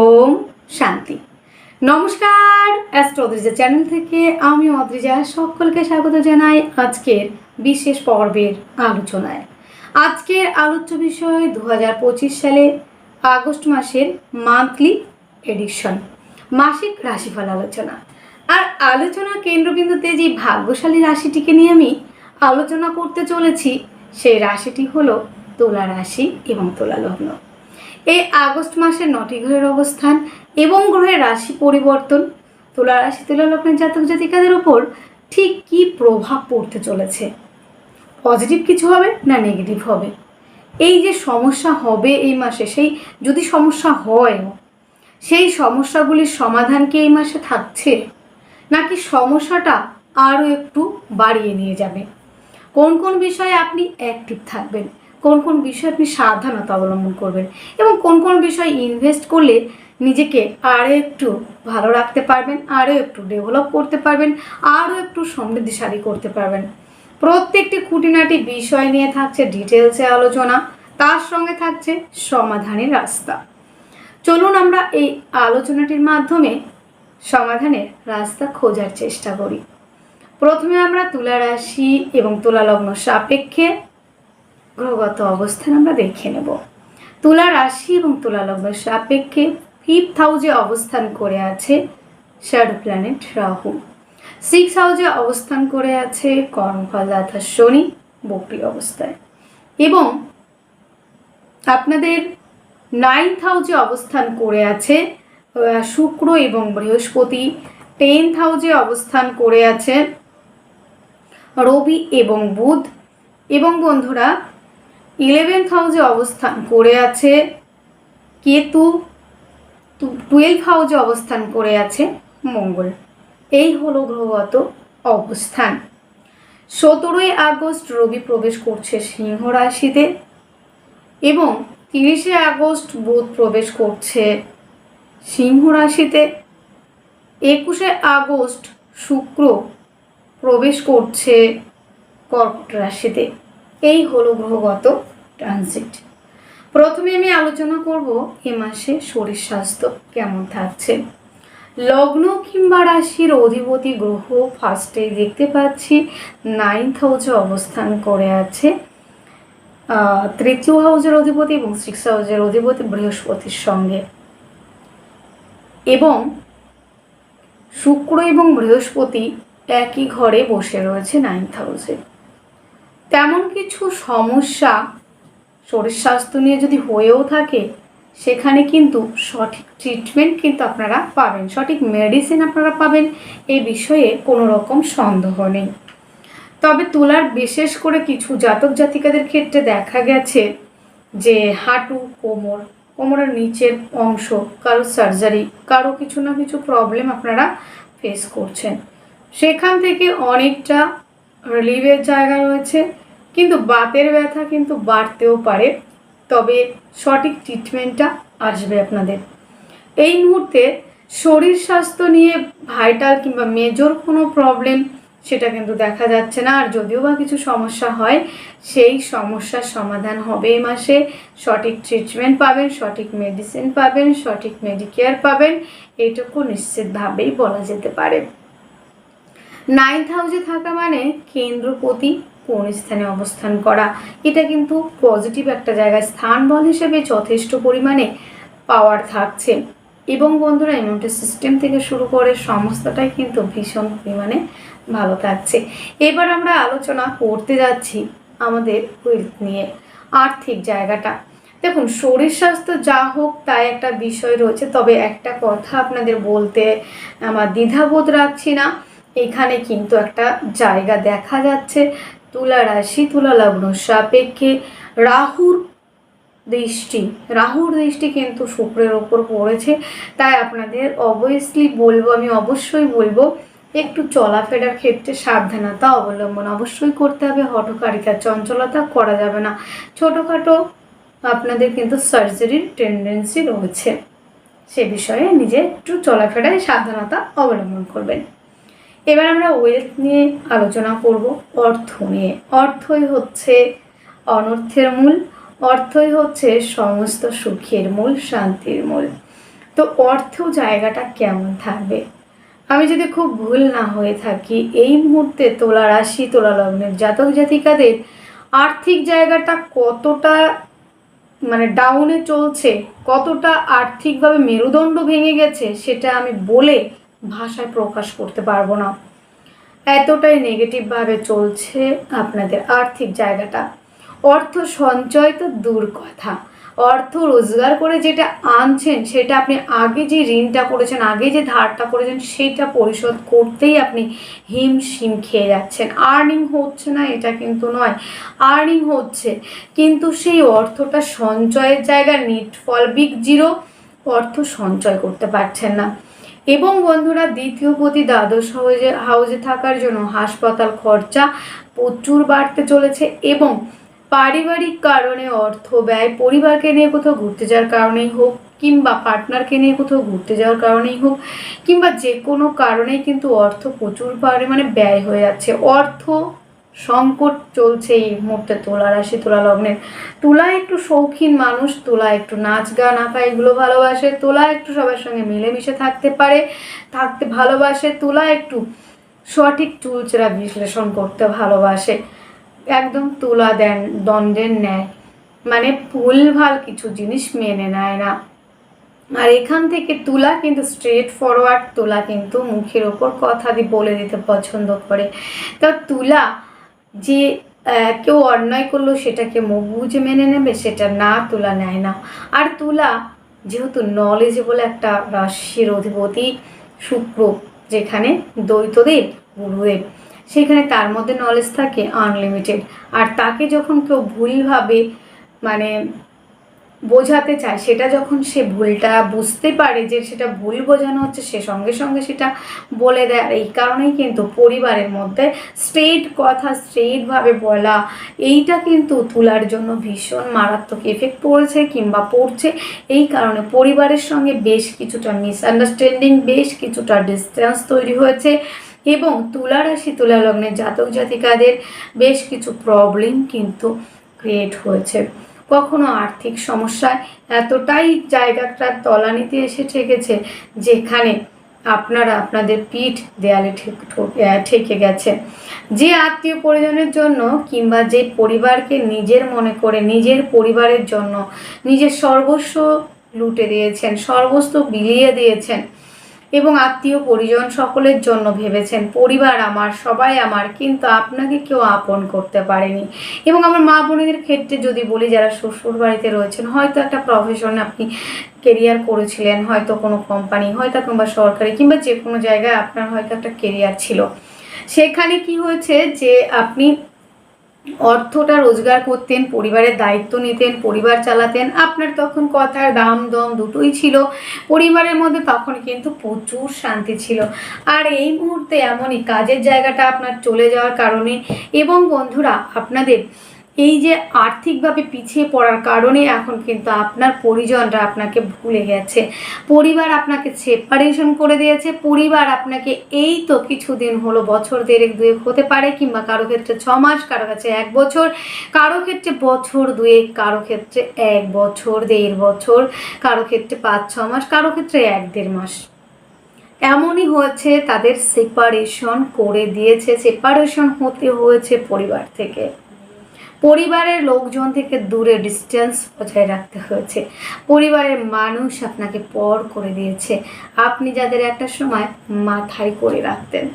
ওম শান্তি। নমস্কার astro Adrija channel থেকে আমি অদ্রিজা, সকলকে স্বাগত জানাই আজকের বিশেষ পর্বের আলোচনায়। আজকের আলোচ্য বিষয় দু হাজার পঁচিশ সালে আগস্ট মাসের মান্থলি এডিশন মাসিক রাশিফল আলোচনা। আর আলোচনার কেন্দ্রবিন্দুতে যে ভাগ্যশালী রাশিটিকে নিয়ে আমি আলোচনা করতে চলেছি, সেই রাশিটি হলো তুলা রাশি এবং তুলা লগ্ন। এই আগস্ট মাসের নটি গ্রহের অবস্থান এবং গ্রহের রাশি পরিবর্তন। তুলা রাশি, তুলা লগ্নের জাতক জাতিকাদের উপর ঠিক কি প্রভাব পড়তে চলেছে? পজিটিভ কিছু হবে না নেগেটিভ হবে? এই যে সমস্যা হবে এই মাসে, সেই যদি সমস্যা হয় সেই সমস্যাগুলির সমাধান কি এই মাসে থাকছে? নাকি সমস্যাটা আরও একটু বাড়িয়ে নিয়ে যাবে? কোন কোন বিষয়ে আপনি অ্যাক্টিভ থাকবেন? কোন কোন বিষয়ে আপনি সাবধানতা অবলম্বন করবেন এবং কোন কোন বিষয়ে ইনভেস্ট করলে নিজেকে আরও একটু ভালো রাখতে পারবেন, আরও একটু ডেভেলপ করতে পারবেন, আরও একটু সমৃদ্ধিশালী করতে পারবেন। প্রত্যেকটি খুঁটিনাটি বিষয় নিয়ে থাকছে ডিটেলসে আলোচনা, তার সঙ্গে থাকছে সমাধানের রাস্তা। চলুন আমরা এই আলোচনাটির মাধ্যমে সমাধানের রাস্তা খোঁজার চেষ্টা করি। প্রথমে আমরা তুলা রাশি এবং তুলা লগ্ন সাপেক্ষে গ্রহগত অবস্থান আমরা দেখে নেব। তুলা রাশি এবং তুলা লগ্ন সাপেক্ষে ফিফথ হাউজে অবস্থান করে আছে শ্যাডো প্ল্যানেট রাহু। সিক্স হাউজে অবস্থান করে আছে কর্মফল অর্থাৎ শনি বকরি অবস্থায়। এবং আপনাদের নাইন্থ হাউজে অবস্থান করে আছে শুক্র এবং বৃহস্পতি। টেন্থ হাউজে অবস্থান করে আছে রবি এবং বুধ। এবং বন্ধুরা ইলেভেন্থ হাউসে অবস্থান করে আছে কেতু টুয়েলভ হাউসে অবস্থান করে আছে মঙ্গল। এই হলো গ্রহগত অবস্থান। সতেরোই আগস্ট রবি প্রবেশ করছে সিংহ রাশিতে এবং তিরিশে আগস্ট বুধ প্রবেশ করছে সিংহ রাশিতে। একুশে আগস্ট শুক্র প্রবেশ করছে কর্কট রাশিতে। এই হলো গ্রহগত ট্রানজিট প্রথমে আমি আলোচনা করব এ মাসে শরীর স্বাস্থ্য কেমন থাকছে। লগ্ন কিংবা রাশির অধিপতি গ্রহ ফার্স্টে দেখতে পাচ্ছি নাইন্থ হাউসে অবস্থান করে আছে। তৃতীয় হাউসের অধিপতি এবং সিক্স হাউসের অধিপতি বৃহস্পতির সঙ্গে। এবং শুক্র এবং বৃহস্পতি একই ঘরে বসে রয়েছে নাইন্থ হাউসে তেমন কিছু সমস্যা শরীর স্বাস্থ্য নিয়ে যদি হয়েও থাকে, সেখানে কিন্তু সঠিক ট্রিটমেন্ট কিন্তু আপনারা পাবেন। সঠিক মেডিসিন আপনারা পাবেন এই বিষয়ে কোনো রকম সন্দেহ নেই। তবে তোলার বিশেষ করে কিছু জাতক জাতিকাদের ক্ষেত্রে দেখা গেছে যে হাঁটু, কোমর, কোমরের নিচের অংশ কারও সার্জারি কারও কিছু না কিছু প্রবলেম আপনারা ফেস করছেন। সেখান থেকে অনেকটা রিলিভের জায়গা রয়েছে। কিন্তু বাতের ব্যথা কিন্তু বাড়তেও পারে। তবে সঠিক ট্রিটমেন্টটা আসবে আপনাদের। এই মুহূর্তে শরীর স্বাস্থ্য নিয়ে ভাইটাল কিংবা মেজর কোনো প্রবলেম সেটা কিন্তু দেখা যাচ্ছে না। আর যদিও বা কিছু সমস্যা হয়, সেই সমস্যার সমাধান হবে এই মাসে। সঠিক ট্রিটমেন্ট পাবেন, সঠিক মেডিসিন পাবেন, সঠিক মেডিকেয়ার পাবেন। এইটুকু নিশ্চিতভাবেই বলা যেতে পারে। নাইন্থ হাউসে থাকা মানে কেন্দ্রপতি কোন স্থানে অবস্থান করা। এটা কিন্তু পজিটিভ একটা জায়গায় স্থান বল হিসেবে যথেষ্ট পরিমাণে পাওয়ার থাকছে। এবং বন্ধুরা ইমিউনিটি সিস্টেম থেকে শুরু করে সমস্তটাই কিন্তু ভীষণ পরিমাণে ভালো থাকছে। এবার আমরা আলোচনা করতে যাচ্ছি আমাদের ওয়েলথ নিয়ে, আর্থিক জায়গাটা। দেখুন, শরীর স্বাস্থ্য যা হোক তাই একটা বিষয় রয়েছে। তবে একটা কথা আপনাদের বলতে আমার দ্বিধাবোধ রাখছি না। এখানে কিন্তু একটা জায়গা দেখা যাচ্ছে। তুলা রাশি, তুলা লগ্ন সাপেক্ষে রাহুর দৃষ্টি রাহুর দৃষ্টি কিন্তু শুক্রের ওপর পড়েছে। তাই আপনাদের অবভিয়াসলি বলব, আমি অবশ্যই বলব, একটু চলাফেরার ক্ষেত্রে সাবধানতা অবলম্বন অবশ্যই করতে হবে। হঠকারিতা, চঞ্চলতা করা যাবে না। ছোটোখাটো আপনাদের কিন্তু সার্জারির টেন্ডেন্সি রয়েছে। সে বিষয়ে নিজে একটু চলাফেরায় সাবধানতা অবলম্বন করবেন। এবার আমরা ওয়েলথ নিয়ে আলোচনা করব অর্থ নিয়ে। অর্থই হচ্ছে অনর্থের মূল, অর্থই হচ্ছে সমস্ত সুখের মূল, শান্তির মূল। তো অর্থ জায়গাটা কেমন থাকবে? আমি যদি খুব ভুল না হয়ে থাকি, এই মুহূর্তে তোলা রাশি, তোলা লগ্নের জাতক জাতিকাদের আর্থিক জায়গাটা কতটা মানে ডাউনে চলছে, কতটা আর্থিকভাবে মেরুদণ্ড ভেঙে গেছে, সেটা আমি বলে ভাষায় প্রকাশ করতে পারব না। এতটাই নেগেটিভভাবে চলছে আপনাদের আর্থিক জায়গাটা। অর্থ সঞ্চয় তো দূর কথা। অর্থ রোজগার করে যেটা আনছেন, সেটা আপনি আগে যে ঋণটা করেছেন, আগে যে ধারটা করেছেন, সেটা পরিশোধ করতেই আপনি হিমশিম খেয়ে যাচ্ছেন। আর্নিং হচ্ছে না, এটা কিন্তু নয়। আর্নিং হচ্ছে, কিন্তু সেই অর্থটা সঞ্চয়ের জায়গা নিট ফল বিগ জিরো অর্থ সঞ্চয় করতে পারছেন না। এবং বন্ধুরা দ্বিতীয় প্রতি দ্বাদশ হাউজে হাউজে থাকার জন্য হাসপাতাল খরচা প্রচুর বাড়তে চলেছে এবং পারিবারিক কারণে অর্থ ব্যয় পরিবারকে নিয়ে কোথাও ঘুরতে যাওয়ার কারণেই হোক কিংবা পার্টনারকে নিয়ে কোথাও ঘুরতে যাওয়ার কারণেই হোক কিংবা যে কোনো কারণেই কিন্তু অর্থ প্রচুর পরিমাণে ব্যয় হয়ে যাচ্ছে। অর্থ সংকট চলছে এই মুহূর্তে তোলা রাশি, তোলা লগ্নের। তুলা একটু শৌখিন মানুষ, তোলা একটু নাচ গান আঁকা এগুলো ভালোবাসে, তোলা একটু সবার সঙ্গে মিলেমিশে থাকতে পারে, থাকতে ভালোবাসে, তোলা একটু সঠিক চুলচেরা বিশ্লেষণ করতে ভালোবাসে। একদম তুলা দেন দণ্ডের ন্যায়। মানে ভুলভাল কিছু জিনিস মেনে নেয় না। আর এখান থেকে তুলা কিন্তু স্ট্রেট ফরওয়ার্ড তুলা কিন্তু মুখের ওপর কথা দিয়ে বলে দিতে পছন্দ করে। তা তুলা যে কেউ অন্যায় করল সেটাকে মুখ বুঝে মেনে নেবে, সেটা না তুলা নেয় না। আর তুলা যেহেতু নলেজেবল একটা রাশির অধিপতি শুক্র, যেখানে দ্বৈতদেব গুরুদেব, সেখানে তার মধ্যে নলেজ থাকে আনলিমিটেড আর তাকে যখন কেউ ভুলভাবে মানে বোঝাতে চায়, সেটা যখন সে ভুলটা বুঝতে পারে যে সেটা ভুল বোঝানো হচ্ছে, সে সঙ্গে সঙ্গে সেটা বলে দেয়। আর এই কারণেই কিন্তু পরিবারের মধ্যে স্ট্রেট কথা স্ট্রেটভাবে বলা, এইটা কিন্তু তুলার জন্য ভীষণ মারাত্মক এফেক্ট পড়েছে কিংবা পড়ছে। এই কারণে পরিবারের সঙ্গে বেশ কিছুটা মিসআন্ডারস্ট্যান্ডিং বেশ কিছুটা ডিস্টেন্স তৈরি হয়েছে এবং তুলা রাশি, তুলা লগ্নের জাতক জাতিকাদের বেশ কিছু প্রবলেম কিন্তু ক্রিয়েট হয়েছে। কখনো আর্থিক সমস্যায় এতটাই জায়গাটা তলানিতে এসে ঠেকেছে যেখানে আপনারা আপনাদের পিঠ দেয়ালে ঠেকে গেছে। যে আত্মীয় পরিজনের জন্য কিংবা যে পরিবারকে নিজের মনে করে নিজের পরিবারের জন্য নিজের সর্বস্ব লুটে দিয়েছেন, সর্বস্ব বিলিয়ে দিয়েছেন এবং আত্মীয় পরিজন সকলের জন্য ভেবেছেন, পরিবার আমার, সবাই আমার, কিন্তু আপনাকে কেউ আপন করতে পারেনি। এবং আমার মা বোনেদের ক্ষেত্রে যদি বলি, যারা শ্বশুর বাড়িতে রয়েছেন, হয়তো একটা প্রফেশন আপনি কেরিয়ার করেছিলেন, হয়তো কোনো কোম্পানি হয়তো কিংবা সরকারি, কিংবা যে কোনো জায়গায় আপনার হয়তো একটা কেরিয়ার ছিল। সেখানে কি হয়েছে যে আপনি অর্থটা রোজগার করতেন, পরিবারের দায়িত্ব নিতেন, পরিবার চালাতেন। আপনার তখন কথার দাম, দম দুটোই ছিল। পরিবারের মধ্যে তখন কিন্তু প্রচুর শান্তি ছিল। আর এই মুহূর্তে এমনই কাজের জায়গাটা আপনার চলে যাওয়ার কারণে। এবং বন্ধুরা, আপনাদের এই যে আর্থিকভাবে পিছিয়ে পড়ার কারণে এখন কিন্তু আপনার পরিজনরা আপনাকে ভুলে গেছে। পরিবার আপনাকে সেপারেশন করে দিয়েছে। পরিবার আপনাকে এই তো কিছুদিন হলো, বছর দেড়েক দুয়েক হতে পারে কিংবা কারও ক্ষেত্রে ছ মাস, কারও কাছে এক বছর, কারও ক্ষেত্রে বছর দুয়েক, কারও ক্ষেত্রে এক বছর, দেড় বছর, কারও ক্ষেত্রে পাঁচ, ছ মাস, কারও ক্ষেত্রে এক দেড় মাস। এমনই হয়েছে, তাদের সেপারেশন করে দিয়েছে। সেপারেশন হতে হয়েছে পরিবার থেকে। পরিবারের লোকজন থেকে দূরে ডিস্টেন্স বজায় রাখতে হয়েছে। পরিবারের মানুষ আপনাকে পর করে দিয়েছে। আপনি যাদের একটা সময় মাথায় করে রাখতেন।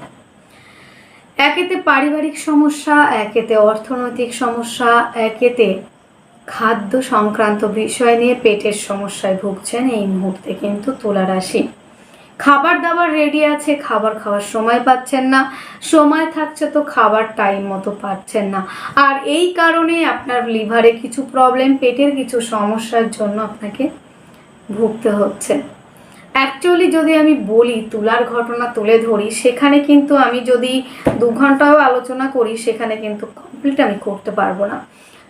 একেতে পারিবারিক সমস্যা, একেতে অর্থনৈতিক সমস্যা, একেতে খাদ্য সংক্রান্ত বিষয় নিয়ে পেটের সমস্যায় ভুগছেন এই মুহূর্তে কিন্তু তুলা রাশি। খাবার দাবার রেডি আছে, খাবার খাওয়ার সময় পাচ্ছেন না, সময় থাকছে তো খাবার টাইম মতো পাচ্ছেন না। আর এই কারণে আপনার লিভারে কিছু প্রবলেম পেটের কিছু সমস্যার জন্য আপনাকে ভুগতে হচ্ছে। অ্যাকচুয়ালি যদি আমি বলি, তুলার ঘটনা তুলে ধরি, সেখানে কিন্তু আমি যদি দু ঘন্টাও আলোচনা করি, সেখানে কিন্তু কমপ্লিট আমি করতে পারব না।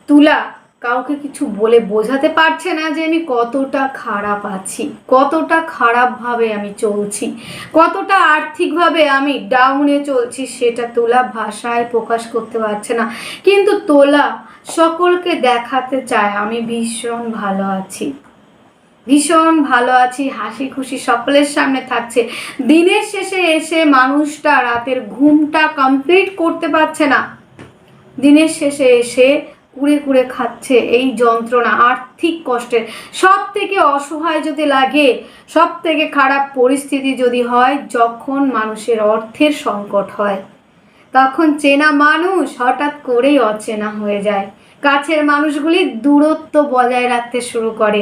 তুলা কাউকে কিছু বলে বোঝাতে পারছে না যে আমি কতটা খারাপ আছি, কতটা খারাপভাবে আমি চলছি, কতটা আর্থিকভাবে আমি ডাউনে চলছি সেটা তোলা ভাষায় প্রকাশ করতে পারছে না। কিন্তু তোলা সকলকে দেখাতে চায়, আমি ভীষণ ভালো আছি। ভীষণ ভালো আছি, হাসি খুশি সকলের সামনে থাকছে। দিনের শেষে এসে মানুষটা রাতের ঘুমটা কমপ্লিট করতে পারছে না। দিনের শেষে এসে কুড়ে কুড়ে খাচ্ছে এই যন্ত্রণা, আর্থিক কষ্টের। সব থেকে অসহায় যদি লাগে সব থেকে খারাপ পরিস্থিতি যদি হয়, যখন মানুষের অর্থের সংকট হয়, তখন চেনা মানুষ হঠাৎ করেই অচেনা হয়ে যায়। কাছের মানুষগুলি দূরত্ব বজায় রাখতে শুরু করে।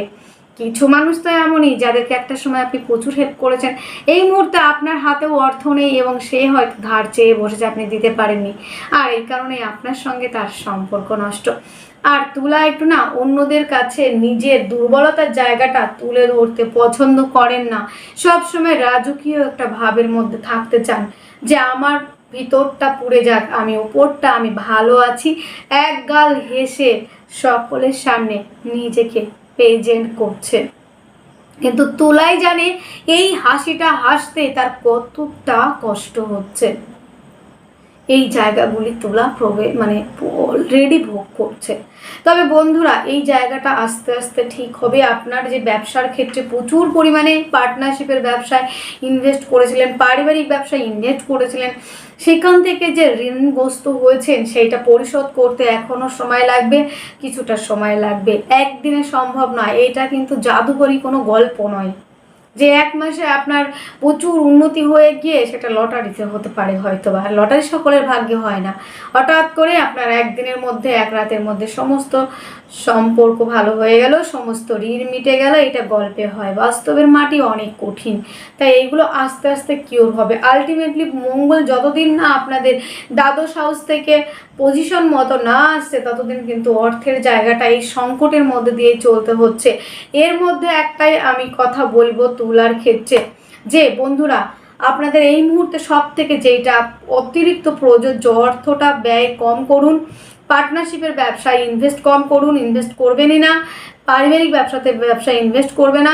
কিছু মানুষ তো এমনই, যাদেরকে একটা সময় আপনি প্রচুর হেল্প করেছেন। এই মুহূর্তে আপনার হাতেও অর্থ নেই এবং সে হয়তো ধার চেয়ে বসেছে, আপনি দিতে পারেননি। আর এই কারণে আপনার সঙ্গে তার সম্পর্ক নষ্ট। আর তুলা একটু না অন্যদের কাছে নিজের দুর্বলতার জায়গাটা তুলে ধরতে পছন্দ করেন না। সব সময় রাজকীয় একটা ভাবের মধ্যে থাকতে চান যে, আমার ভিতরটা পুড়ে যাক, আমি ওপরটা, আমি ভালো আছি। এক গাল হেসে সকলের সামনে নিজেকে প্রেজেন্ট করছে। কিন্তু তোলাই জানে এই হাসিটা হাসতে তার কতটা কষ্ট হচ্ছে। এই জায়গাগুলি তোলা প্রবে মানে অলরেডি ভোগ করছে। তবে বন্ধুরা, এই জায়গাটা আস্তে আস্তে ঠিক হবে। আপনার যে ব্যবসার ক্ষেত্রে প্রচুর পরিমাণে পার্টনারশিপের ব্যবসায় ইনভেস্ট করেছিলেন, পারিবারিক ব্যবসায় ইনভেস্ট করেছিলেন সেখান থেকে যে ঋণগ্রস্ত হয়েছেন, সেইটা পরিশোধ করতে এখনও সময় লাগবে, কিছুটা সময় লাগবে। একদিনে সম্ভব নয়, এটা কিন্তু জাদুকরি কোনো গল্প নয়। যে এক মাসে আপনার প্রচুর উন্নতি হয়ে গিয়ে সেটা লটারিতে হতে পারে হয়তো বা লটারি সকলের ভাগ্যে হয় না। হঠাৎ করে আপনার একদিনের মধ্যে, এক রাতের মধ্যে সমস্ত সম্পর্ক ভালো হয়ে গেল, সমস্ত ঋণ মিটে গেল, এটা গল্পে হয়। বাস্তবের মাটি অনেক কঠিন। তাই এইগুলো আস্তে আস্তে কিওর হবে। আলটিমেটলি মঙ্গল যতদিন না আপনাদের দ্বাদশ হাউস থেকে পজিশন মতো না আসছে, ততদিন কিন্তু অর্থের জায়গাটা এই সংকটের মধ্যে দিয়ে চলতে হচ্ছে। এর মধ্যে একটাই আমি কথা বলব তুলার ক্ষেত্রে। যে, বন্ধুরা, আপনাদের এই মুহূর্তে সব থেকে যেটা অতিরিক্ত প্রযোজ্য অর্থটা ব্যয় কম করুন পার্টনারশিপের ব্যবসায় ইনভেস্ট কম করুন ইনভেস্ট করবেনই না। পারিবারিক ব্যবসাতে ব্যবসায় ইনভেস্ট করবে না।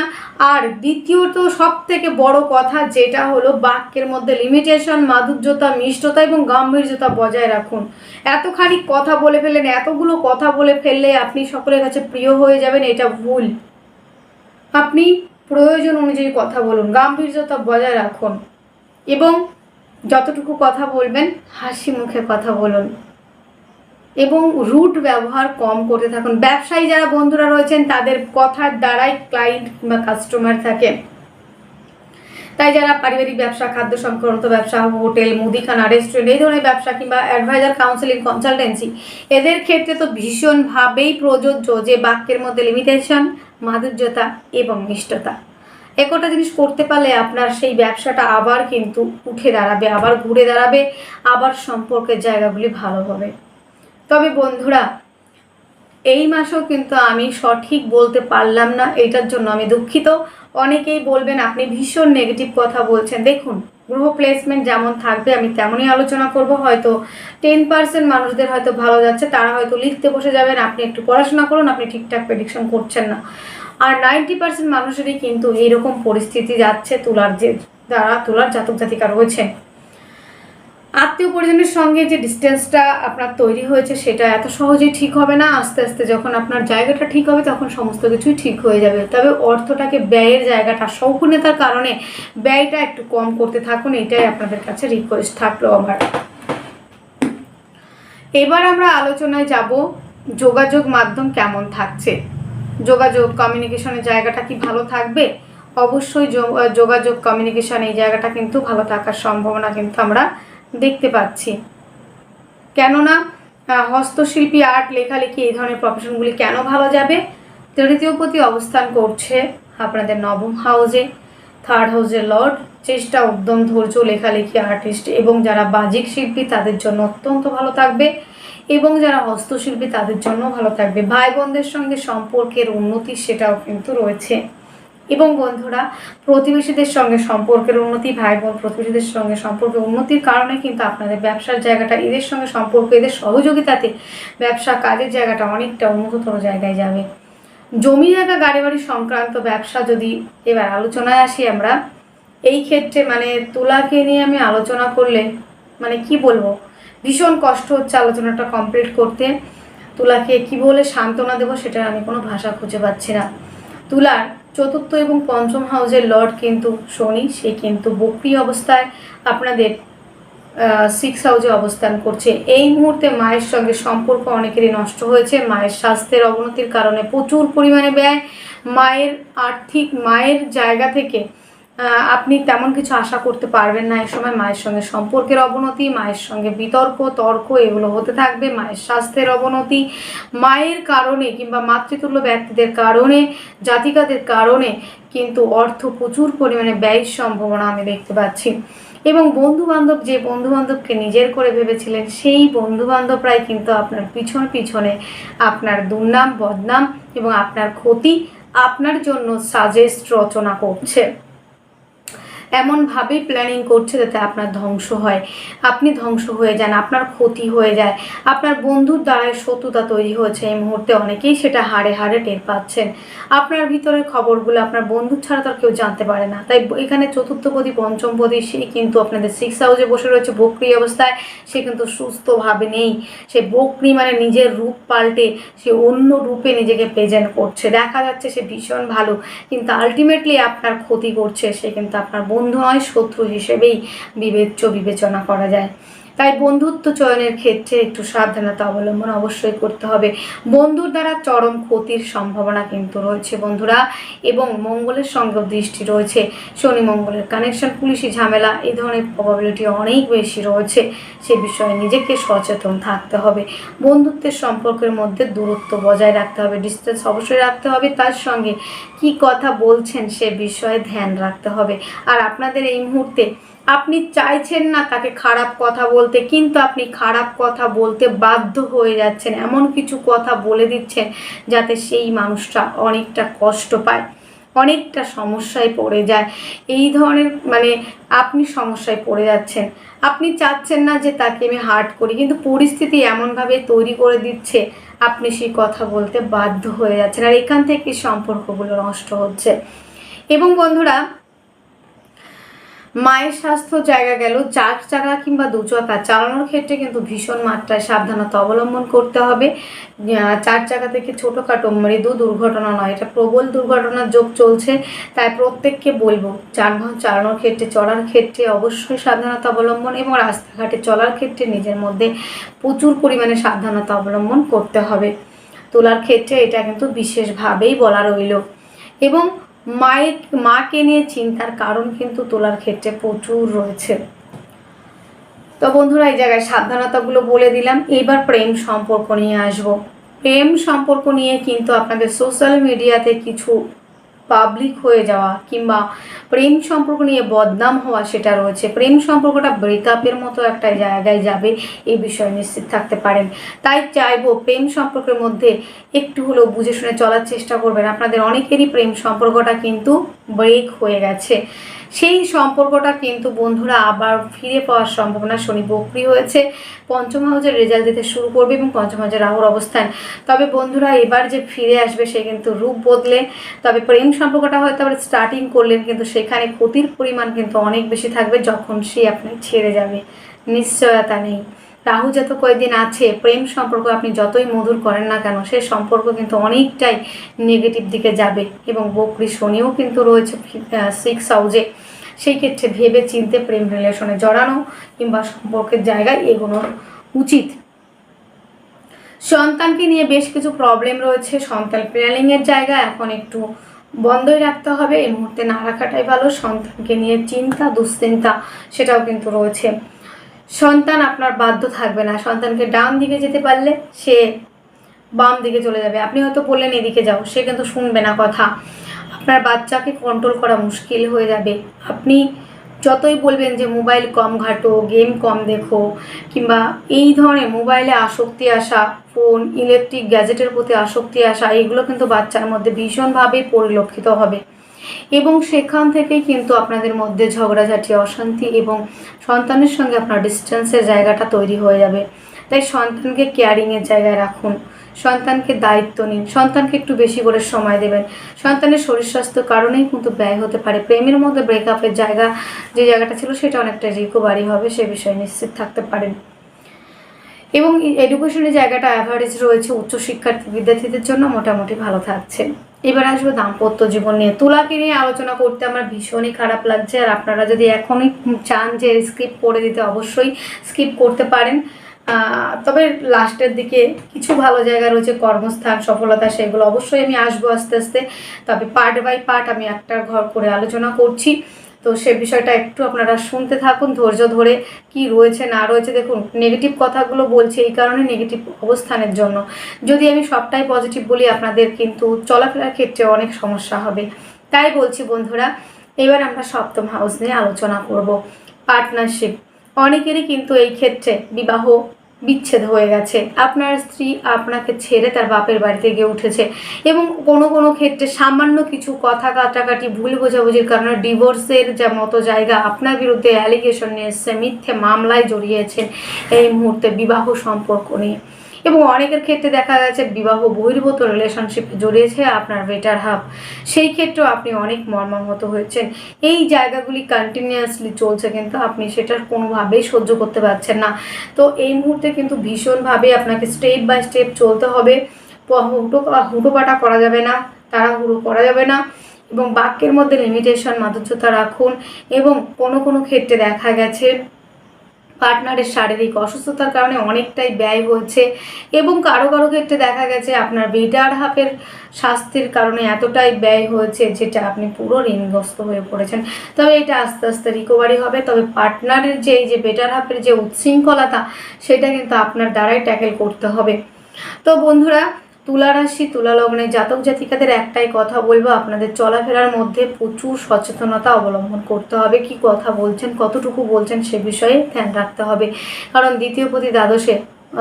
আর দ্বিতীয়ত সব থেকে বড় কথা যেটা হলো বাক্যের মধ্যে লিমিটেশন মাধুর্যতা, মিষ্টতা এবং গাম্ভীর্যতা বজায় রাখুন। এতখানি কথা বলে ফেললেন, এতগুলো কথা বলে ফেললে আপনি সকলের কাছে প্রিয় হয়ে যাবেন, এটা ভুল। আপনি প্রয়োজন অনুযায়ী কথা বলুন, গাম্ভীর্যতা বজায় রাখুন এবং যতটুকু কথা বলবেন, হাসি মুখে কথা বলুন। এবং রুট ব্যবহার কম করতে থাকুন। ব্যবসায়ী যারা বন্ধুরা রয়েছেন, তাদের কথার দ্বারাই ক্লায়েন্ট কিংবা কাস্টমার থাকে। তাই যারা পারিবারিক ব্যবসা, খাদ্য সংক্রান্ত ব্যবসা, হোটেল, মুদিখানা রেস্টুরেন্ট এই ধরনের ব্যবসা কিংবা অ্যাডভাইজার কাউন্সিলিং কনসালটেন্সি এদের ক্ষেত্রে তো ভীষণভাবেই প্রযোজ্য যে বাক্যের মধ্যে লিমিটেশন মাধুর্যতা এবং মিষ্টতা একটা জিনিস করতে পারলে আপনার সেই ব্যবসাটা আবার কিন্তু উঠে দাঁড়াবে, আবার ঘুরে দাঁড়াবে, আবার সম্পর্কের জায়গাগুলি ভালো হবে। তবে বন্ধুরা, এই মাসেও কিন্তু আমি সঠিক বলতে পারলাম না এটার জন্য আমি দুঃখিত। অনেকেই বলবেন আপনি ভীষণ নেগেটিভ কথা বলছেন। দেখুন, গ্রহ প্লেসমেন্ট যেমন থাকবে, আমি তেমনই আলোচনা করব। হয়তো টেন পার্সেন্ট মানুষদের হয়তো ভালো যাচ্ছে, তারা হয়তো লিখতে বসে যাবেন, আপনি একটু পড়াশোনা করুন, আপনি ঠিকঠাক প্রেডিকশন করছেন না। আর নাইনটি পার্সেন্ট মানুষেরই কিন্তু এইরকম পরিস্থিতি যাচ্ছে, তুলার যে, দ্বারা তুলার জাতক জাতিকা রয়েছে। আত্মীয় পরিজনের সঙ্গে যে ডিস্টেন্সটা আপনার তৈরি হয়েছে, সেটা এত সহজেই ঠিক হবে না। আস্তে আস্তে যখন আপনার জায়গাটা ঠিক হবে, তখন সমস্ত কিছুই ঠিক হয়ে যাবে। তবে অর্থটাকে, ব্যয়ের জায়গাটা সৌকুণ্যতার কারণে ব্যয়টা একটু কম করতে থাকুন, এটাই আপনাদের কাছে রিকোয়েস্ট থাকল আমার। এবার আমরা আলোচনায় যাব, যোগাযোগ মাধ্যম কেমন থাকছে? যোগাযোগ কমিউনিকেশনের জায়গাটা কি ভালো থাকবে? অবশ্যই যোগাযোগ কমিউনিকেশন এই জায়গাটা কিন্তু ভালো থাকার সম্ভাবনা কিন্তু আমরা দেখতে পাচ্ছি। কেননা হস্তশিল্পী, আর্ট, লেখালেখি এই ধরনের প্রফেশনগুলি কেন ভালো যাবে? তৃতীয় প্রতি অবস্থান করছে আপনাদের নবম হাউজে থার্ড হাউজে লর্ড চেষ্টা, উদ্যম, ধৈর্য, লেখালেখি আর্টিস্ট এবং যারা বাজিক শিল্পী তাদের জন্য অত্যন্ত ভালো থাকবে এবং যারা হস্তশিল্পী তাদের জন্য ভালো থাকবে। ভাই বোনদের সঙ্গে সম্পর্কের উন্নতি সেটাও কিন্তু রয়েছে। এবং বন্ধুরা, প্রতিবেশীদের সঙ্গে সম্পর্কের উন্নতি ভাই বোন প্রতিবেশীদের সঙ্গে সম্পর্কের উন্নতির কারণে কিন্তু আপনাদের ব্যবসার জায়গাটা, এদের সঙ্গে সম্পর্ক, এদের সহযোগিতাতে ব্যবসা কাজের জায়গাটা অনেকটা উন্নততর জায়গায় যাবে। জমি জায়গা গাড়ি বাড়ি সংক্রান্ত ব্যবসা যদি এবার আলোচনায় আসি আমরা, এই ক্ষেত্রে মানে তুলাকে নিয়ে আমি আলোচনা করলে মানে কি বলব? ভীষণ কষ্ট হচ্ছে আলোচনাটা কমপ্লিট করতে। তুলাকে কি বলে সান্ত্বনা দেবো সেটা আমি কোনো ভাষা খুঁজে পাচ্ছি না। তুলার চতুর্থ এবং পঞ্চম হাউজের লর্ড কিন্তু শনি, সে কিন্তু বক্রি অবস্থায় আপনাদের সিক্স হাউজে অবস্থান করছে। এই মুহূর্তে মায়ের সঙ্গে সম্পর্ক অনেকেরই নষ্ট হয়েছে। মায়ের স্বাস্থ্যের অবনতির কারণে প্রচুর পরিমাণে ব্যয়। মায়ের আর্থিক, মায়ের জায়গা থেকে আপনি তেমন কিছু আশা করতে পারবেন না এই সময়। মায়ের সঙ্গে সম্পর্কের অবনতি, মায়ের সঙ্গে বিতর্ক, তর্ক, এগুলো হতে থাকবে। মায়ের স্বাস্থ্যের অবনতি, মায়ের কারণে কিংবা মাতৃতুল্য ব্যক্তিদের কারণে, জাতিকাদের কারণে কিন্তু অর্থ প্রচুর পরিমাণে ব্যয়ের সম্ভাবনা আমি দেখতে পাচ্ছি। এবং বন্ধু বান্ধব যে বন্ধু বান্ধবকে নিজের করে ভেবেছিলেন, সেই বন্ধু বান্ধবরাই কিন্তু আপনার পিছন পিছনে আপনার দুর্নাম, বদনাম এবং আপনার ক্ষতি আপনার জন্য সাজেস্ট রচনা করছে। এমনভাবেই প্ল্যানিং করছে যাতে আপনার ধ্বংস হয়। আপনি ধ্বংস হয়ে যান, আপনার ক্ষতি হয়ে যায়। আপনার বন্ধুর দ্বারাই শত্রুতা তৈরি হয়েছে। এই মুহূর্তে অনেকেই সেটা হাড়ে হাড়ে টের পাচ্ছেন। আপনার ভিতরের খবরগুলো আপনার বন্ধু ছাড়া তো কেউ জানতে পারে না। তাই এখানে চতুর্থপদী পঞ্চমপদী সে কিন্তু আপনাদের সিক্স হাউসে বসে রয়েছে। বকরি অবস্থায় সে কিন্তু সুস্থভাবে নেই। সে বকরি মানে নিজের রূপ পাল্টে সে অন্য রূপে নিজেকে প্রেজেন্ট করছে। দেখা যাচ্ছে সে ভীষণ ভালো, কিন্তু আলটিমেটলি আপনার ক্ষতি করছে। সে কিন্তু আপনার বন্ধু নয়, শত্রু হিসেবেই বিবেচ্য বিবেচনা করা যায়। তাই বন্ধুত্ব চয়নের ক্ষেত্রে একটু সাবধানতা অবলম্বন অবশ্যই করতে হবে। বন্ধুর দ্বারা চরম ক্ষতির সম্ভাবনা কিন্তু রয়েছে বন্ধুরা, এবং মঙ্গলের সঙ্গে দৃষ্টি রয়েছে। শনি মঙ্গলের কানেকশন পুলিশি ঝামেলা, এই ধরনের প্রবাবিলিটি অনেক বেশি রয়েছে। সে বিষয়ে নিজেকে সচেতন থাকতে হবে। বন্ধুত্বের সম্পর্কের মধ্যে দূরত্ব বজায় রাখতে হবে ডিস্টেন্স অবশ্যই রাখতে হবে। তার সঙ্গে কি কথা বলছেন সে বিষয়ে ধ্যান রাখতে হবে। আর আপনাদের এই মুহূর্তে আপনি চাইছেন না তাকে খারাপ কথা বলতে, কিন্তু আপনি খারাপ কথা বলতে বাধ্য হয়ে যাচ্ছেন। এমন কিছু কথা বলে দিচ্ছেন যাতে সেই মানুষটা অনেকটা কষ্ট পায়, অনেকটা সমস্যায় পড়ে যায়। এই ধরনের মানে আপনি সমস্যায় পড়ে যাচ্ছেন। আপনি চাচ্ছেন না যে তাকে আমি হার্ট করি, কিন্তু পরিস্থিতি এমনভাবে তৈরি করে দিচ্ছে আপনি সেই কথা বলতে বাধ্য হয়ে যাচ্ছেন। আর এখান থেকে সম্পর্কগুলো নষ্ট হচ্ছে। এবং বন্ধুরা মায়ের স্বাস্থ্য জায়গা গেল, চার চাকা কিংবা দু চাকা চালানোর ক্ষেত্রে কিন্তু ভীষণ মাত্রায় সাবধানতা অবলম্বন করতে হবে। চার চাকা থেকে ছোটোখাটো মৃদু দুর্ঘটনা নয়, এটা প্রবল দুর্ঘটনার যোগ চলছে। তাই প্রত্যেককে বলব, যানবাহন চালানোর ক্ষেত্রে, চলার ক্ষেত্রে অবশ্যই সাবধানতা অবলম্বন এবং রাস্তাঘাটে চলার ক্ষেত্রে নিজের মধ্যে প্রচুর পরিমাণে সাবধানতা অবলম্বন করতে হবে। তোলার ক্ষেত্রে এটা কিন্তু বিশেষভাবেই বলা রইল। এবং মায়ের, মাকে নিয়ে চিন্তার কারণ কিন্তু তোলার ক্ষেত্রে প্রচুর রয়েছে। তো বন্ধুরা, এই জায়গায় সাবধানতাগুলো বলে দিলাম। এবার প্রেম সম্পর্ক নিয়ে আসব। প্রেম সম্পর্ক নিয়ে কিন্তু আপনাদের সোশ্যাল মিডিয়াতে কিছু পাবলিক হয়ে যাওয়া কিংবা প্রেম সম্পর্ক নিয়ে বদনাম হওয়া সেটা রয়েছে। প্রেম সম্পর্কটা ব্রেকআপের মতো একটা জায়গায় যাবে, এই বিষয়ে নিশ্চিত থাকতে পারেন। তাই চাইব প্রেম সম্পর্কের মধ্যে একটু হলেও বুঝে শুনে চলার চেষ্টা করবেন। আপনাদের অনেকেরই প্রেম সম্পর্কটা কিন্তু ব্রেক হয়ে গেছে। সেই সম্পর্কটা কিন্তু বন্ধুরা আবার ফিরে পাওয়ার সম্ভাবনা শনি বক্রি হয়েছে। পঞ্চম হাউজের রেজাল্ট দিতে শুরু করবে এবং পঞ্চম হাউজের রাহুর অবস্থান। তবে বন্ধুরা এবার যে ফিরে আসবে সে কিন্তু রূপ বদলে, তবে প্রেম সম্পর্কটা হয়তো আবার স্টার্টিং করলেন, কিন্তু সেখানে ক্ষতির পরিমাণ কিন্তু অনেক বেশি থাকবে যখন সে আপনি ছেড়ে যাবে। নিশ্চয়তা নেই। রাহু যত কয়েকদিন আছে, প্রেম সম্পর্ক আপনি যতই মধুর করেন না কেন, সে সম্পর্ক কিন্তু অনেকটাই নেগেটিভ দিকে যাবে এবং বকরি শনিও কিন্তু রয়েছে সিক্স হাউজে সেই ক্ষেত্রে ভেবে চিনতে প্রেম রিলেশনে জড়ানো কিংবা সম্পর্কের জায়গায় এগোনো উচিত। সন্তানকে নিয়ে বেশ কিছু প্রবলেম রয়েছে। সন্তান প্ল্যানিংয়ের জায়গা এখন একটু বন্ধই রাখতে হবে। এই মুহূর্তে না রাখাটাই ভালো। সন্তানকে নিয়ে চিন্তা, দুশ্চিন্তা, সেটাও কিন্তু রয়েছে। সন্তান আপনার বাধ্য থাকবে না। সন্তানকে ডান দিকে যেতে পারলে সে বাম দিকে চলে যাবে। আপনি হয়তো বললেন, এদিকে যাও। সে কিন্তু শুনবে না কথা। আপনার বাচ্চাকে কন্ট্রোল করা মুশকিল হয়ে যাবে। আপনি যতই বলবেন যে, মোবাইল কম ঘাটো গেম কম দেখো, কিংবা এই ধরনের মোবাইলে আসক্তি আসা ফোন ইলেকট্রিক গ্যাজেটের প্রতি আসক্তি আসা, এগুলো কিন্তু বাচ্চার মধ্যে ভীষণভাবেই পরিলক্ষিত হবে। এবং সেখান থেকেই কিন্তু আপনাদের মধ্যে ঝগড়াঝাটি, অশান্তি এবং সন্তানের সঙ্গে আপনার ডিস্টেন্সের জায়গাটা তৈরি হয়ে যাবে। তাই সন্তানকে কেয়ারিংয়ের জায়গায় রাখুন। সন্তানকে দায়িত্ব নিন। সন্তানকে একটু বেশি করে সময় দেবেন। সন্তানের শরীর স্বাস্থ্য কারণেই কিন্তু ব্যয় হতে পারে। প্রেমের মধ্যে ব্রেকআপের জায়গা, যে জায়গাটা ছিল সেটা অনেকটা রিকোভারি হবে, সে বিষয়ে নিশ্চিত থাকতে পারেন। এবং এডুকেশনের জায়গাটা অ্যাভারেজ রয়েছে উচ্চশিক্ষার্থী বিদ্যার্থীদের জন্য মোটামুটি ভালো থাকছে। এবার আসব দাম্পত্য জীবন নিয়ে। তুলাকে নিয়ে আলোচনা করতে আমার ভীষণই খারাপ লাগছে। আর আপনারা যদি এখনই চান যে স্কিপ করে দিতে, অবশ্যই স্কিপ করতে পারেন। তবে লাস্টের দিকে কিছু ভালো জায়গা রয়েছে, কর্মস্থান, সফলতা, সেগুলো অবশ্যই আমি আসব আস্তে আস্তে। তবে পার্ট বাই পার্ট আমি একটার ঘর করে আলোচনা করছি। তো সে বিষয়টা একটু আপনারা শুনতে থাকুন, ধৈর্য ধরে কি রয়েছে, না রয়েছে। দেখুন নেগেটিভ কথাগুলো বলছি এই কারণে নেগেটিভ অবস্থানের জন্য। যদি আমি সবটাই পজিটিভ বলি, আপনাদের কিন্তু চলাফেরার ক্ষেত্রে অনেক সমস্যা হবে। তাই বলছি বন্ধুরা, এবার আমরা সপ্তম হাউস নিয়ে আলোচনা করব পার্টনারশিপ অনেকেরই কিন্তু এই ক্ষেত্রে বিবাহ বিচ্ছেদ হয়ে গেছে। আপনার স্ত্রী আপনাকে ছেড়ে তার বাপের বাড়িতে গিয়ে উঠেছে এবং কোনো কোনো ক্ষেত্রে সামান্য কিছু কথা কাটাকাটি, ভুল বোঝাবুঝির কারণে ডিভোর্সের যা মতো জায়গা আপনার বিরুদ্ধে অ্যালিগেশন নিয়ে এসছে, মিথ্যে মামলায় জড়িয়েছেন এই মুহূর্তে বিবাহ সম্পর্ক নিয়ে। এবং অনেকের ক্ষেত্রে দেখা গেছে বিবাহ বহির্ভূত রিলেশনশিপে জড়িয়েছে আপনার বেটার হাফ সেই ক্ষেত্রেও আপনি অনেক মর্মাহত হয়েছেন। এই জায়গাগুলি কন্টিনিউয়াসলি চলছে কিন্তু আপনি সেটার কোনোভাবেই সহ্য করতে পারছেন না। তো এই মুহূর্তে কিন্তু ভীষণভাবে আপনাকে স্টেপ বাই স্টেপ চলতে হবে। হুটো হুটোপাটা করা যাবে না, তাড়াহুড়ো করা যাবে না এবং বাক্যের মধ্যে লিমিটেশন মাধুর্যতা রাখুন এবং কোনো কোনো ক্ষেত্রে দেখা গেছে পার্টনারের শারীরিক অসুস্থতার কারণে অনেকটাই ব্যয় হয়েছে এবং কারও কারও ক্ষেত্রে দেখা গেছে আপনার বেটার হাফের স্বাস্থ্যের কারণে এতটাই ব্যয় হয়েছে যেটা আপনি পুরো ঋণগ্রস্ত হয়ে পড়েছেন। তবে এটা আস্তে আস্তে রিকভারি হবে। তবে পার্টনারের যে, এই যে বেটার হাফের যে উচ্ছৃঙ্খলতা সেটা কিন্তু আপনার দ্বারাই ট্যাকেল করতে হবে। তো বন্ধুরা তুলা রাশি তুলা লগ্নে জাতক জাতিকাদের একটাই কথা বলব, আপনাদের চলাফেরার মধ্যে প্রচুর সচেতনতা অবলম্বন করতে হবে। কি কথা বলছেন, কতটুকু বলছেন সে বিষয়ে ধ্যান রাখতে হবে। কারণ দ্বিতীয় প্রতি দ্বাদশে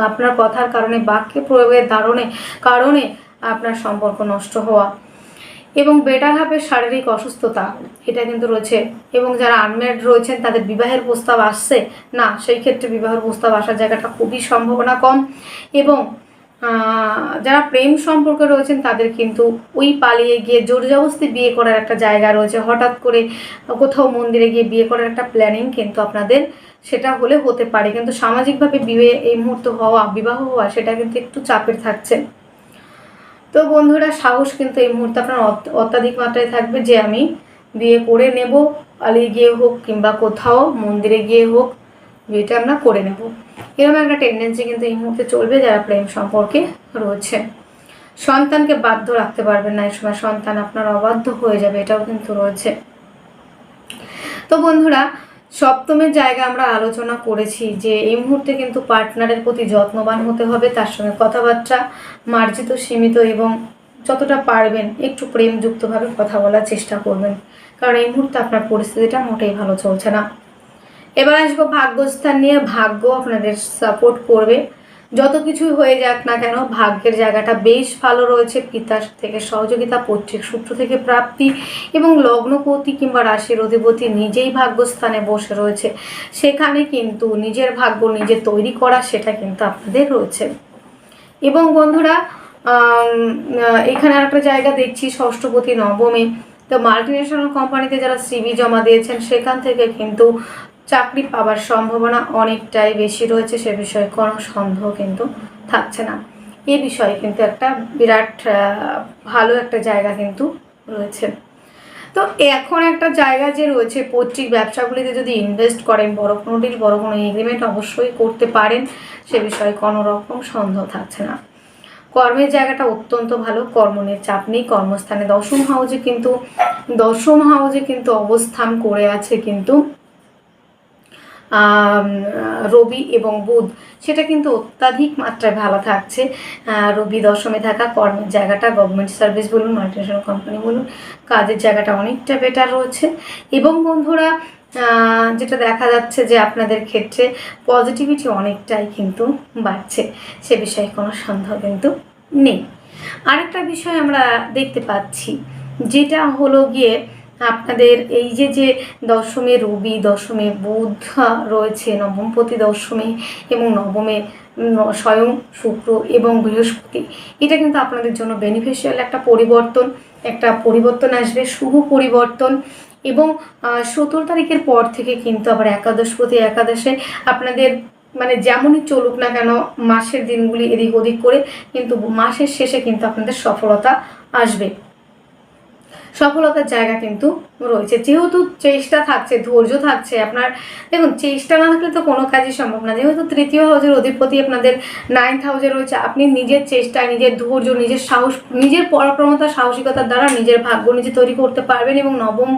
আপনার কথার কারণে, বাক্যে প্রয়োগের ধারণে কারণে আপনার সম্পর্ক নষ্ট হওয়া এবং বেটার হাফের শারীরিক অসুস্থতা, এটা কিন্তু রয়েছে। এবং যারা আনম্যারিড রয়েছেন, তাদের বিবাহের প্রস্তাব আসছে। না, সেই ক্ষেত্রে বিবাহের প্রস্তাব আসার জায়গাটা খুবই সম্ভাবনা কম এবং যারা প্রেম সম্পর্কে রয়েছেন, তাদের কিন্তু ওই পালিয়ে গিয়ে জোর জবস্তি বিয়ে করার একটা জায়গা রয়েছে। হঠাৎ করে কোথাও মন্দিরে গিয়ে বিয়ে করার একটা প্ল্যানিং কিন্তু আপনাদের সেটা হলে হতে পারে। কিন্তু সামাজিকভাবে বিয়ে এই মুহূর্তে হওয়া, বিবাহ হওয়া, সেটা কিন্তু একটু চাপের থাকছে। তো বন্ধুরা, সাহস কিন্তু এই মুহূর্তে আপনার অত- অত্যাধিক মাত্রায় থাকবে যে আমি বিয়ে করে নেব, পালিয়ে গিয়ে হোক কিংবা কোথাও মন্দিরে গিয়ে হোক, বিয়েটা আমরা করে নেব। এরকম একটা টেন্ডেন্সি কিন্তু এই মুহূর্তে চলবে যারা প্রেম সম্পর্কে রয়েছে। সন্তানকে বাধ্য রাখতে পারবেন না, এই সময় সন্তান আপনার অবাধ্য হয়ে যাবে, এটাও কিন্তু রয়েছে। তো বন্ধুরা, সপ্তমের জায়গা আমরা আলোচনা করেছি যে এই মুহূর্তে কিন্তু পার্টনারের প্রতি যত্নবান হতে হবে, তার সঙ্গে কথাবার্তা, মার্জিত, সীমিত এবং যতটা পারবেন একটু প্রেমযুক্তভাবে কথা বলার চেষ্টা করবেন। কারণ এই মুহূর্তে আপনার পরিস্থিতিটা মোটেই ভালো চলছে না। এবার আসব ভাগ্যস্থান নিয়ে। ভাগ্য আপনাদের সাপোর্ট করবে। যত কিছুই হয়ে যাক না কেন, ভাগ্যের জায়গাটা বেশ ভালো রয়েছে। পিতার থেকে সহযোগিতা, পৈতৃক সূত্র থেকে প্রাপ্তি এবং লগ্নপতি কিংবা রাশির অধিপতি নিজেই ভাগ্যস্থানে বসে রয়েছে। সেখানে কিন্তু নিজের ভাগ্য নিজে তৈরি করা, সেটা কিন্তু আপনাদের রয়েছে। এবং বন্ধুরা এখানে একটা জায়গা দেখছি, ষষ্ঠপতি নবমে। তো মাল্টিনেশনাল কোম্পানিতে যারা সিবি জমা দিয়েছেন, সেখান থেকে কিন্তু চাকরি পাওয়ার সম্ভাবনা অনেকটাই বেশি রয়েছে, সে বিষয়ে কোনো সন্দেহ কিন্তু থাকছে না। এ বিষয়ে কিন্তু একটা বিরাট ভালো একটা জায়গা কিন্তু রয়েছে। তো এখন একটা জায়গা যে রয়েছে, পৈতৃক ব্যবসাগুলিতে যদি ইনভেস্ট করেন, বড় কোনো ডিল বড় কোনো এগ্রিমেন্ট অবশ্যই করতে পারেন, সে বিষয়ে কোনো রকম সন্দেহ থাকছে না। কর্মের জায়গাটা অত্যন্ত ভালো কর্ম নিয়ে চাপ নেই, কর্মস্থানে দশম হাউজে কিন্তু, দশম হাউজে কিন্তু অবস্থান করে আছে কিন্তু রবি এবং বুধ, সেটা কিন্তু অত্যাধিক মাত্রায় ভালো থাকছে। রবি দশমে থাকা কর্মের জায়গাটা গভর্নমেন্ট সার্ভিস বলুন মাল্টিনেশনাল কোম্পানি বলুন, কাজের জায়গাটা অনেকটা বেটার রয়েছে। এবং বন্ধুরা যেটা দেখা যাচ্ছে যে আপনাদের ক্ষেত্রে পজিটিভিটি অনেকটাই কিন্তু বাড়ছে, সে বিষয়ে কোনো সন্দেহ কিন্তু নেই। আরেকটা বিষয় আমরা দেখতে পাচ্ছি, যেটা হলো গিয়ে আপনাদের এই যে যে দশমে রবি, দশমে বুধ রয়েছে, নবমপতি দশমে এবং নবমে স্বয়ং শুক্র এবং বৃহস্পতি, এটা কিন্তু আপনাদের জন্য বেনিফিশিয়াল একটা পরিবর্তন একটা পরিবর্তন আসবে, শুভ পরিবর্তন এবং সতেরো তারিখের পর থেকে কিন্তু আবার একাদশ প্রতি একাদশে আপনাদের মানে যেমনই চলুক না কেন, মাসের দিনগুলি এদিক ওদিক করে কিন্তু মাসের শেষে কিন্তু আপনাদের সফলতা আসবে। সফলতার জায়গা কিন্তু রয়েছে। যেহেতু চেষ্টা থাকছে, ধৈর্য থাকছে আপনার, দেখুন, চেষ্টা না থাকলে তো কোনো কাজই সম্ভব না। যেহেতু তৃতীয় হাউজের অধিপতি আপনাদের নাইন্থ হাউজে রয়েছে, আপনি নিজের চেষ্টায়, নিজের ধৈর্য, নিজের সাহস, নিজের পরাক্রমতা, সাহসিকতার দ্বারা নিজের ভাগ্য নিজে তৈরি করতে পারবেন এবং নবম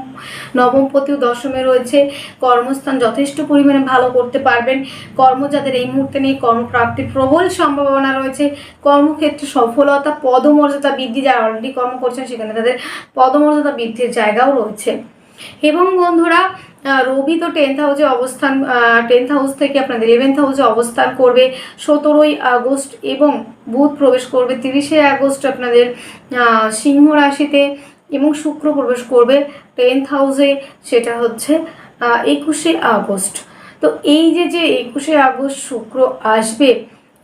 নবমপতি ও দশমে রয়েছে, কর্মস্থান যথেষ্ট পরিমাণে ভালো করতে পারবেন। কর্ম যাদের এই মুহূর্তে নেই কর্মপ্রাপ্তির প্রবল সম্ভাবনা রয়েছে, কর্মক্ষেত্রে সফলতা, পদমর্যাদা বৃদ্ধি, যারা অলরেডি কর্ম করছেন, সেখানে তাদের পদমর্যাদা বৃদ্ধির জায়গাও রয়েছে। এবং বন্ধুরা রবি তো টেন্থ হাউসে অবস্থান টেন্থ হাউস থেকে আপনাদের ইলেভেন্থ হাউসে অবস্থান করবে। সতেরোই আগস্ট এবং বুধ প্রবেশ করবে। তিরিশে আগস্ট আপনাদের সিংহ রাশিতে এবং শুক্র প্রবেশ করবে টেন্থ হাউসে সেটা হচ্ছে একুশে আগস্ট। তো এই যে যে একুশে আগস্ট শুক্র আসবে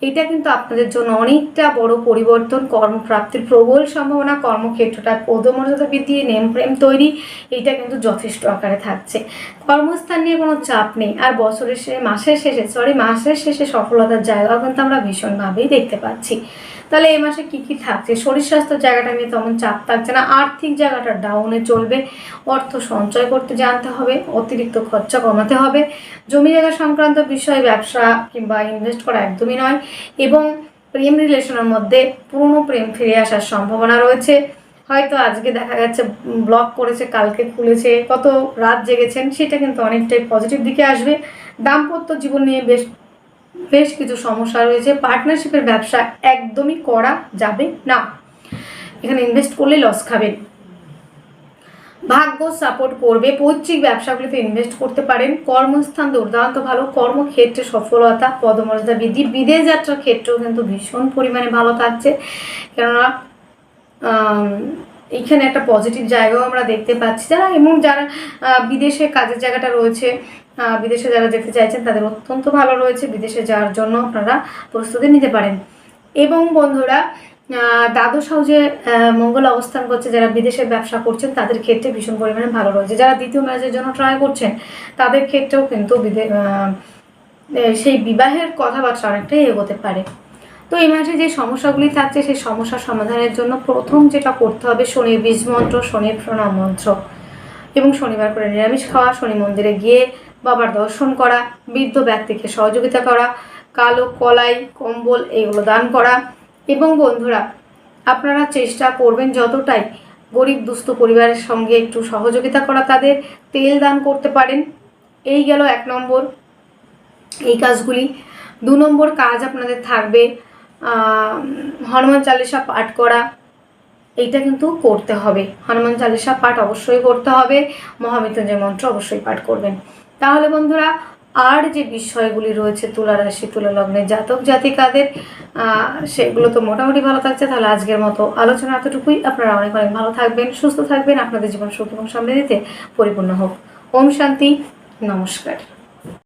এটা কিন্তু আপনাদের জন্য অনেকটা বড় পরিবর্তন। কর্মপ্রাপ্তির প্রবল সম্ভাবনা, কর্মক্ষেত্রটা পদমর্যাদা বৃদ্ধি নেম প্রেম তৈরি এটা কিন্তু যথেষ্ট আকারে থাকছে। কর্মস্থান নিয়ে কোনো চাপ নেই। আর বছরের শেষে মাসের শেষে সরি মাসের শেষে সফলতার জায়গা কিন্তু আমরা ভীষণভাবেই দেখতে পাচ্ছি। তাহলে এই মাসে কী কী থাকছে? শরীর স্বাস্থ্য জায়গাটা নিয়ে তেমন চাপ থাকছে না। আর্থিক জায়গাটা ডাউনে চলবে। অর্থ সঞ্চয় করতে জানতে হবে। অতিরিক্ত খরচা কমাতে হবে। জমি জায়গা সংক্রান্ত বিষয়ে ব্যবসা কিংবা ইনভেস্ট করা একদমই নয়। এবং প্রেম রিলেশনের মধ্যে পুরনো প্রেম ফিরে আসার সম্ভাবনা রয়েছে। হয়তো আজকে দেখা যাচ্ছে ব্লক করেছে, কালকে খুলেছে, কত রাত জেগেছেন, সেটা কিন্তু অনেকটাই পজিটিভ দিকে আসবে। দাম্পত্য জীবন নিয়ে বেশ বেশ কিছু সমস্যা রয়েছে। পার্টনারশিপের ব্যবসা একদমই করা যাবে না। এখানে ইনভেস্ট করলে লস খাবেন। ভাগ্য সাপোর্ট করবে। পৈতৃক ব্যবসাগুলিতে ইনভেস্ট করতে পারেন। কর্মস্থান দুর্দান্ত ভালো। কর্মক্ষেত্রে সফলতা পদমর্যাদা বৃদ্ধি। বিদেশ যাত্রার ক্ষেত্রেও কিন্তু ভীষণ পরিমাণে ভালো থাকছে। কেননা আম, এইখানে একটা পজিটিভ জায়গাও আমরা দেখতে পাচ্ছি। যারা এবং যারা বিদেশে কাজের জায়গাটা রয়েছে বিদেশে যারা যেতে চাইছেন তাদের অত্যন্ত ভালো রয়েছে। বিদেশে যাওয়ার জন্য আপনারা প্রস্তুতি নিতে পারেন। এবং বন্ধুরা দ্বাদশ আহ, মঙ্গল অবস্থান করছে যারা বিদেশে ব্যবসা করছেন তাদের ক্ষেত্রে ভীষণ পরিমাণে ভালো রয়েছে। যারা দ্বিতীয় ম্যারেজের জন্য ট্রাই করছেন তাদের ক্ষেত্রেও কিন্তু সেই বিবাহের কথাবার্তা অনেকটাই এগোতে পারে। তো এই মাসে যে সমস্যাগুলি থাকছে সেই সমস্যার সমাধানের জন্য প্রথম যেটা করতে হবে শনির বীজ মন্ত্র শনির প্রণাম মন্ত্র। এবং শনিবার করে নিরামিষ খাওয়া শনি মন্দিরে গিয়ে বাবার দর্শন করা, বৃদ্ধ ব্যক্তিকে সহযোগিতা করা, কালো কলাই, কম্বল এগুলো দান করা। এবং বন্ধুরা, আপনারা চেষ্টা করবেন যতটাই গরিব দুস্থ পরিবারের সঙ্গে একটু সহযোগিতা করা, তাদের তেল দান করতে পারেন। এই গেল এক নম্বর। এই কাজগুলি। দু নম্বর কাজ আপনাদের থাকবে হনুমান চালিসা পাঠ করা। এইটা কিন্তু করতে হবে। হনুমান চালিসা পাঠ অবশ্যই করতে হবে। মহামৃত্যুঞ্জয় মন্ত্র অবশ্যই পাঠ করবেন। তাহলে বন্ধুরা, আর যে বিষয়গুলি রয়েছে তুলা রাশি, তুলা লগ্নে জাতক জাতিকাদের কাদের সেগুলো তো মোটামুটি ভালো থাকছে। তাহলে আজকের মতো আলোচনা এতটুকুই। আপনারা অনেক অনেক ভালো থাকবেন, সুস্থ থাকবেন। আপনাদের জীবন সুখ এবং সামনে দিতে পরিপূর্ণ হোক। ওম শান্তি, নমস্কার।